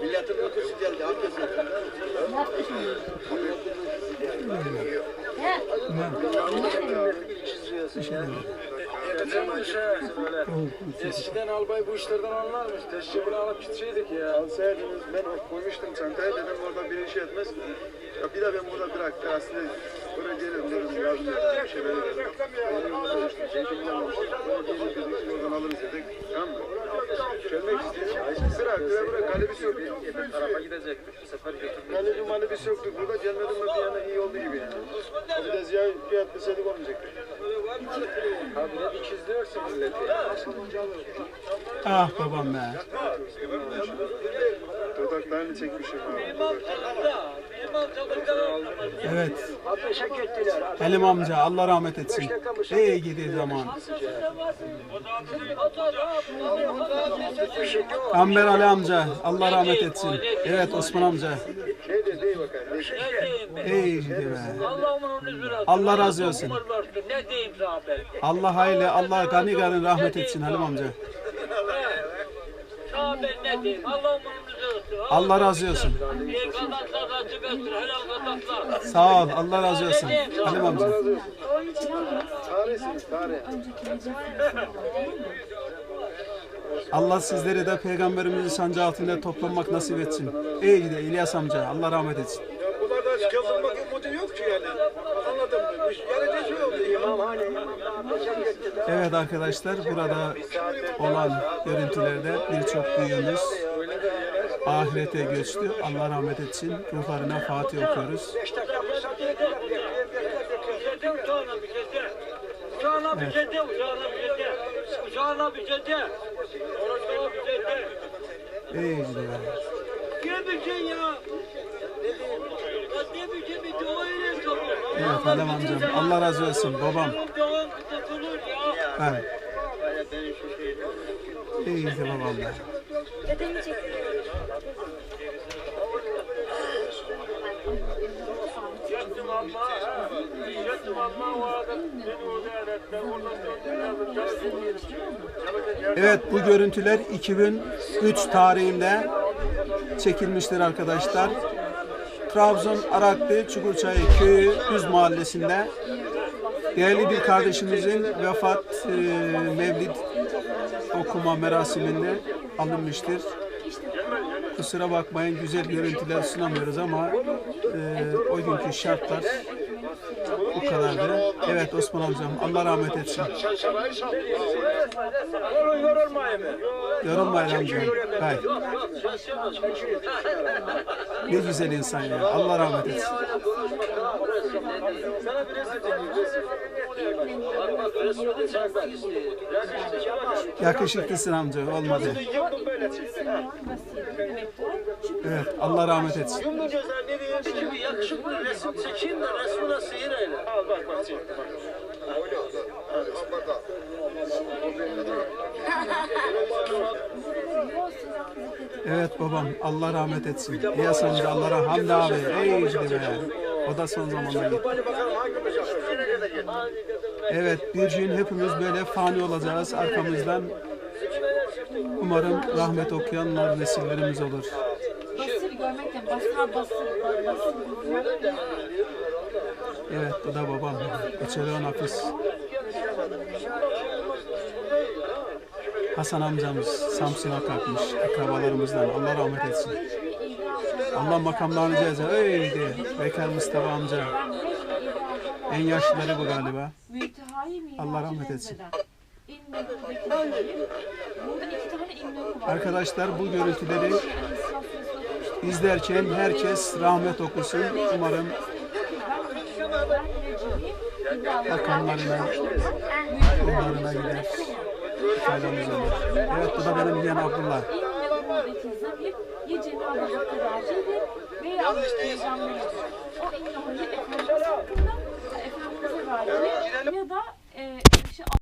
Milletin uykusu geldi. Herkes yatıyor. Ne yapıyorsun? Ne? Ne? Ne? Ne? Ne? Ne? Ne? Eskiden albay bu işlerden anlarmış. Teşebbüle alıp gitseydik ya. Alsaydınız ben koymuştum çantaya dedim orada bir işe etmez. Ya bir de ben burada bıraktım aslında oraya gelirim dedim yardım edin bir şey. Oraya gelin dedik oradan alırız dedik. Tamam mı? Gelmek istedim. Bıraktı ve bırak galibisi yok. Bir tarafa gidecektik. Bu sefer götürdük. Galibi malibisi yoktu burada gelmedim mi bir yana iyi oldu gibi yani. Bir de ziya bir etmeseydik olmayacaktı. Abi ne dikizliyorsun milleti. Ah babam be. Dudaklarını çekmişim abi. Evet. Halim amca Allah rahmet etsin. İyi gidi zaman. Amber Ali amca Allah rahmet etsin. Evet Osman amca. İyi gidi be. Allah razı olsun. Allah hayli Allah gani gani rahmet etsin Halim amca. Sana ben ne diyeyim? Allah razı olsun. Sağ ol. Allah razı olsun. Halim amca. Allah sizleri de peygamberimizin sancağı altında toplanmak nasip etsin. İyi gidi İlyas amca. Allah rahmet etsin. Ya bunlarda umudu yok ki yani. Anladın mı? Yani şey oldu. İmam. Evet arkadaşlar burada olan görüntülerde birçok büyüğümüz ahirete göçtü. Allah rahmet etsin. Ruhlarına Fatih okuyoruz. De. İyi gidiyor. Şey ya? Evet Halim amcam. Allah razı olsun babam. Evet. İyi gidiyor babam. Çalışın. Evet bu görüntüler 2003 tarihinde çekilmiştir arkadaşlar. Trabzon Araklı Çukurçay Köyü Düz Mahallesi'nde değerli bir kardeşimizin vefat e, mevlid okuma merasiminde alınmıştır. Kusura bakmayın güzel görüntüler sunamıyoruz ama e, o günkü şartlar bu kadardı. Evet Osman amcam Allah rahmet etsin. Yorulmayın amcam. Hay. Ne güzel insan ya. Allah rahmet etsin. Yakışıklısın amca. Olmadı. Evet. Allah rahmet etsin. Yumdu gözler ne diyeyim? Peki bir yakışıklı resim çekeyim de resmine sihir eyle. Al bak bak çek. Evet babam. Allah rahmet etsin. İlyas amca Allah rahmet Hamdi abi. Ey gidi be. O da son yapar? Evet. Bir gün hepimiz böyle fani olacağız arkamızdan. Umarım rahmet okuyanlar nesillerimiz olur. Basır görmekten basar basır basır Evet bu da babam. Koçeryon Hafiz. Hasan amcamız Samsun'a kalkmış akrabalarımızdan. Allah rahmet etsin. Allah makamlarını ceza. Öyleydi. Bekar Mustafa amca. En yaşlıları bu galiba. Allah rahmet etsin. Arkadaşlar bu görüntüleri izlerken herkes rahmet okusun. Umarım makamlarına, yollarına gider. Faydamız olur. Evet bu da benim yeğen Abdullah. Ya Cenab-ı Hakk'a racidir veya Peygamber'dir. O İnnönü Efendimiz hakkında Efendimiz'e raci ya da